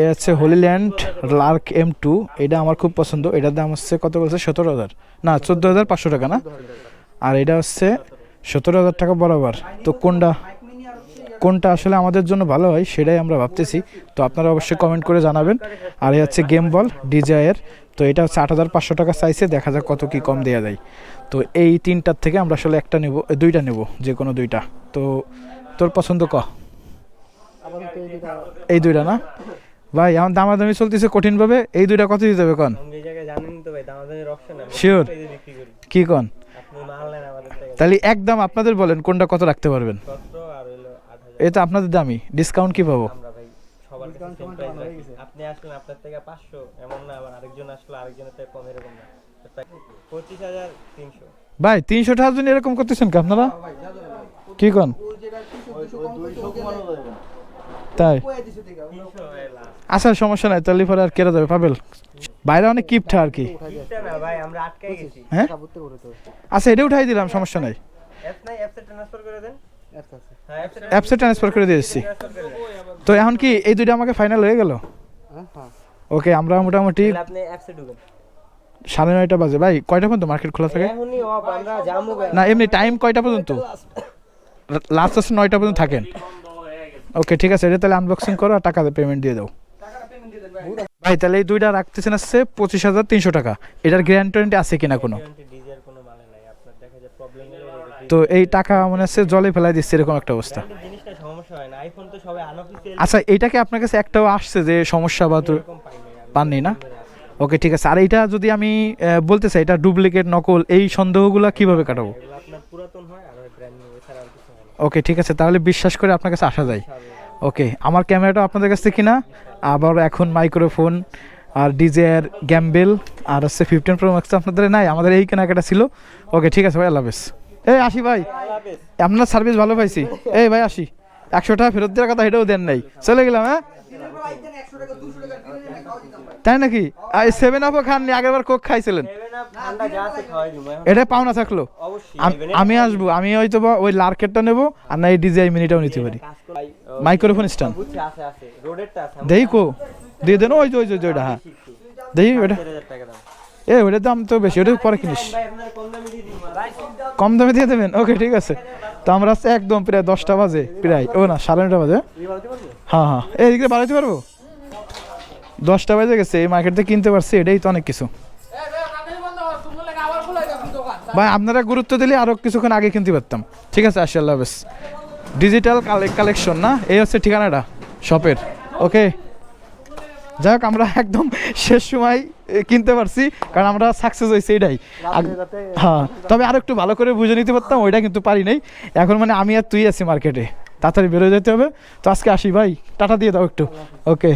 এ হচ্ছে Holy Land Lark M two এটা আমার খুব পছন্দ। এটার দাম হচ্ছে কত বলছে? সতেরো হাজার। না চোদ্দ হাজার পাঁচশো টাকা না? আর এটা হচ্ছে সতেরো হাজার টাকা বরাবর। তো কোনটা কোনটা আসলে আমাদের জন্য ভালো হয় সেটাই আমরা ভাবতেছি। তো আপনারা অবশ্যই কমেন্ট করে জানাবেন। আর এই হচ্ছে গেম বল ডিজায়ের তো এটা হচ্ছে আট হাজার পাঁচশো টাকা চাইছে দেখা যাক কত কি কম দেওয়া যায়। তো এই তিনটার থেকে আমরা আসলে একটা নেব এ, দুইটা নেব যে কোনো দুইটা। তো তোর পছন্দ ক? এই দুইটা না? ভাই এখন দামাদামি চলতেছে কঠিনভাবে এই দুইটা কত দিতে হবে কন? করি। কি কন? তাহলে একদম আপনাদের বলেন কোনটা কত রাখতে পারবেন? এটা আপনাদের দামি ডিসকাউন্ট কি পাবো? আমরা ভাই সবার কাছে same price রাখি। আপনি আসলেন আপনার থেকে পাঁচশো এমন না আবার আরেকজন আসলো আরেকজনের থেকে কম এরকম না। পঁচিশ হাজার তিনশো। ভাই তিনশো টাকার জন্য এরকম করতেছেন কি আপনারা? কি কন? তাই? তিনশো আচ্ছা সমস্যা নাই তাহলে পরে আর কেরা যাবে? পাবেল? বাইরে অনেক কিপটা আর কি। হ্যাঁ? আচ্ছা এটা উঠাই দিলাম সমস্যা নাই। অ্যাপসে ট্রান্সফার করে দিয়েছি করে দেন তো এখন কি এই দুইটা আমাকে ফাইনাল হয়ে গেল? ওকে আমরা মোটামুটি সাড়ে নয়টা বাজে। ভাই কয়টা পর্যন্ত মার্কেট খোলা থাকে? না এমনি টাইম কয়টা পর্যন্ত? লাস্ট হচ্ছে নয়টা পর্যন্ত থাকেন। ওকে ঠিক আছে, এটা তাহলে আনবক্সিং করো আর টাকা পেমেন্ট দিয়ে দাও। ভাই, তাহলে এই দুইটা রাখতেছেন আসছে পঁচিশ হাজার তিনশো টাকা। এটার গ্যারান্টি আছে কিনা কোনো? তো এই টাকা মনে হচ্ছে জলে ফেলাই দিচ্ছে, এরকম একটা অবস্থা। আচ্ছা এইটাকে আপনার কাছে একটাও আসছে যে সমস্যা বা পাননি না? ওকে ঠিক আছে। আর এইটা যদি আমি বলতে চাই, এটা ডুপ্লিকেট নকল, এই সন্দেহগুলো কীভাবে কাটাবো? পুরাতন হয় আর ব্র্যান্ড নিউ এছাড়া আর কিছু হয় না ওকে, ঠিক আছে, তাহলে বিশ্বাস করে আপনার কাছে আসা যায়। ওকে, আমার ক্যামেরাটা আপনাদের কাছ থেকে কিনা? আবার এখন মাইক্রোফোন আর ডিজের গ্যাম্বেল আর হচ্ছে ফিফটিন প্রো ম্যাক্স আপনাদের নাই, আমাদের এই কেনাকাটা ছিল। ওকে, ঠিক আছে ভাই, আল্লাহ হাফেজ। এই আসি ভাই, আপনার সার্ভিস ভালো পাইছি। এই ভাই আসি, একশো টাকা ফেরত দেওয়ার কথা এটাও দেন নাই। চলে গেলাম হ্যাঁ? তাই নাকি? সেভেন আপও খাননি আগের বার কোক খাইছিলেন। এটা পাওনা থাকল? আমি আসব আমি হয়তো বা ওই লার্কেটটা নেব আর না এই ডিজাই মিনিটাও নিতে পারি। মাইক্রোফোন স্ট্যান্ড বুঝছি আছে আছে রোডেরটা আছে দেই কো দিয়ে দেন ওই ওই যে ওই যে ওইটা হ্যাঁ। দেই ওইটা। 4000 টাকা দাম এ ওইটার দাম তো বেশি ওটা পরে কিনিস। কম দামে দিয়ে দিন ভাই কম দামে দিয়ে দেবেন? ওকে ঠিক আছে। তো আমরা আজকে একদম প্রায় দশটা বাজে প্রায়। ও না সাড়ে নটা বাজে। হ্যাঁ হ্যাঁ। এই দিকে বাড়াইতে পারব? দশটা বাজে গেছে এই মার্কেট থেকে কিনতে পারছি এটাই তো অনেক কিছু। ভাই আপনারা গুরুত্ব দিলে আরও কিছুক্ষণ আগে কিনতে পারতাম। ঠিক আছে আসি আল্লাহ হাফেজ ডিজিটাল কালেকশন না? এই হচ্ছে ঠিকানাটা শপের ওকে যাই হোক আমরা একদম শেষ সময় কিনতে পারছি কারণ আমরা সাকসেস হয়েছি এটাই। হ্যাঁ তবে আরও একটু ভালো করে বুঝে নিতে পারতাম ওইটা কিন্তু পারি নাই। এখন মানে আমি আর তুই আছি মার্কেটে তাড়াতাড়ি বেরোয় যেতে হবে। তো আজকে আসি ভাই টাটা দিয়ে দাও একটু। ওকে